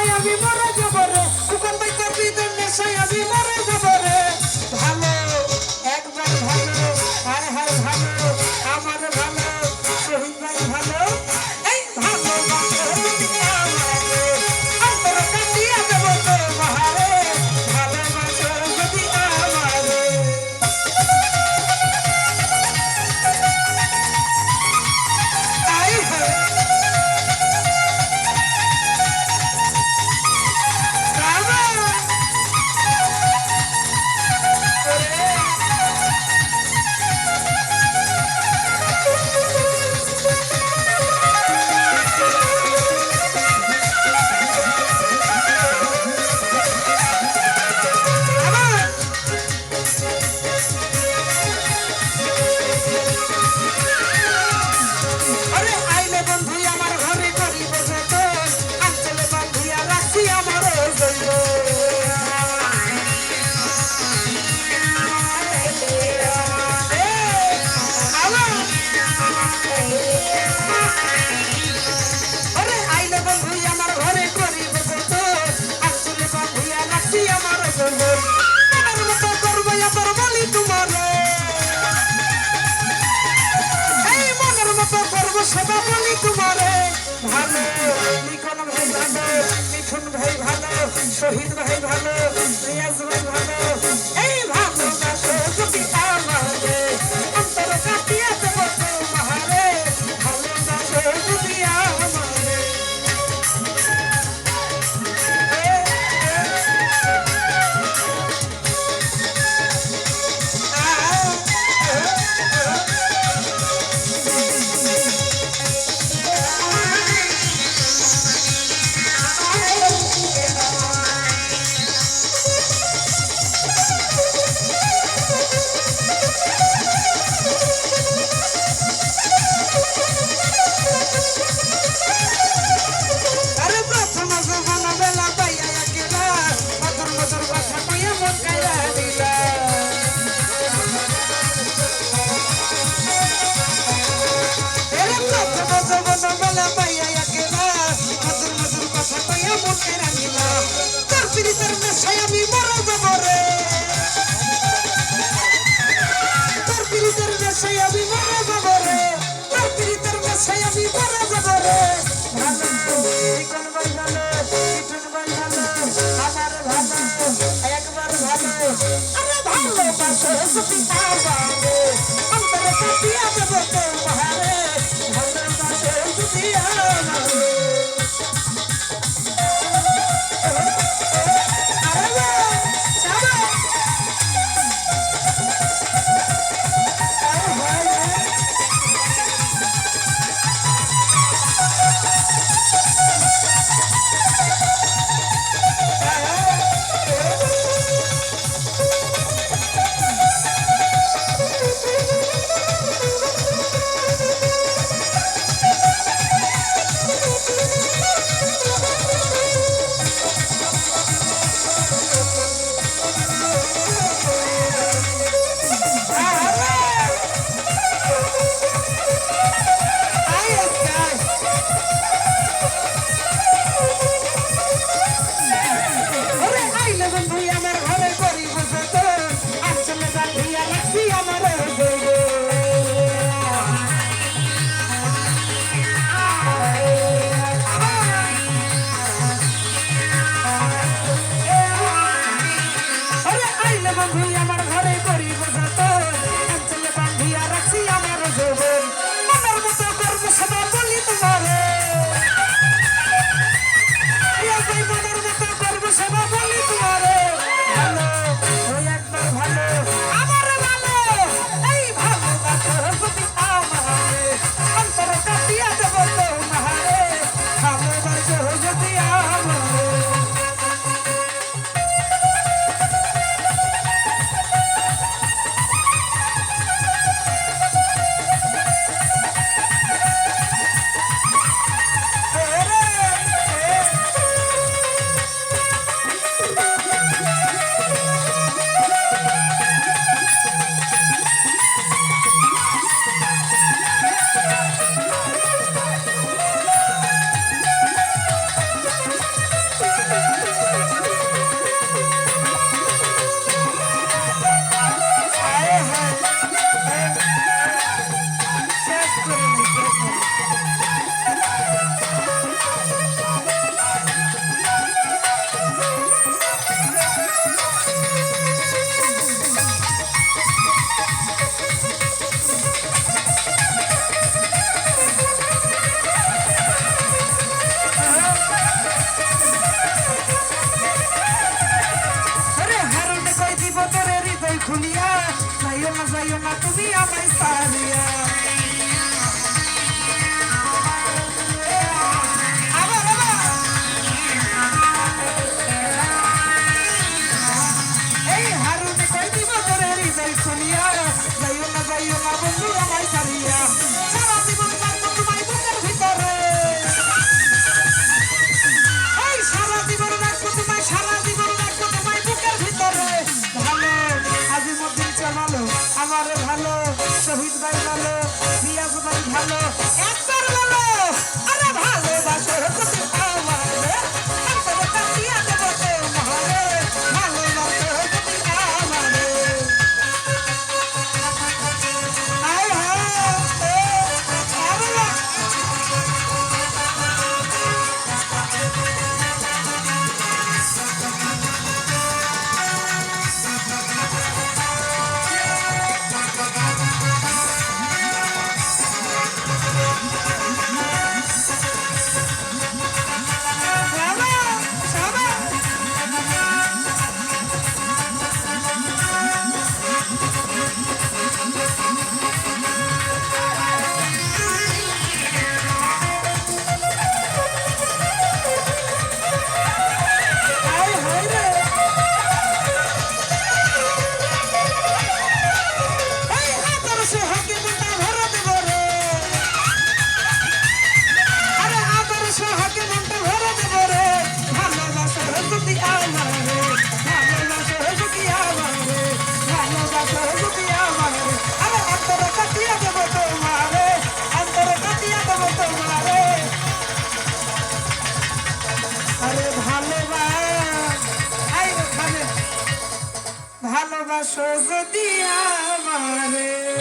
নেশায় আমি মরে যাব রে। ফুকন ভাই তোর বিদের নেশায় আমি মরে যাব রে। ভালো শহীদ ভাই ভালো রিয়াজ ভাই ভালো পাইয়া একলা মধুর মধুর কথা পাইয়া মনে রাঙিলা। তার পিড়িতের নেশায় আমি মরে যাব রে। তার পিড়িতের নেশায় আমি মরে যাব রে। তার পিড়িতের নেশায় আমি মরে যাব রে। একবার ভালো। আরে ভালোবাসো সুপিতা বাবা অন্তরে কাটিয়া দেবো তোমার দিও না ভালোবাসো যদি আমারে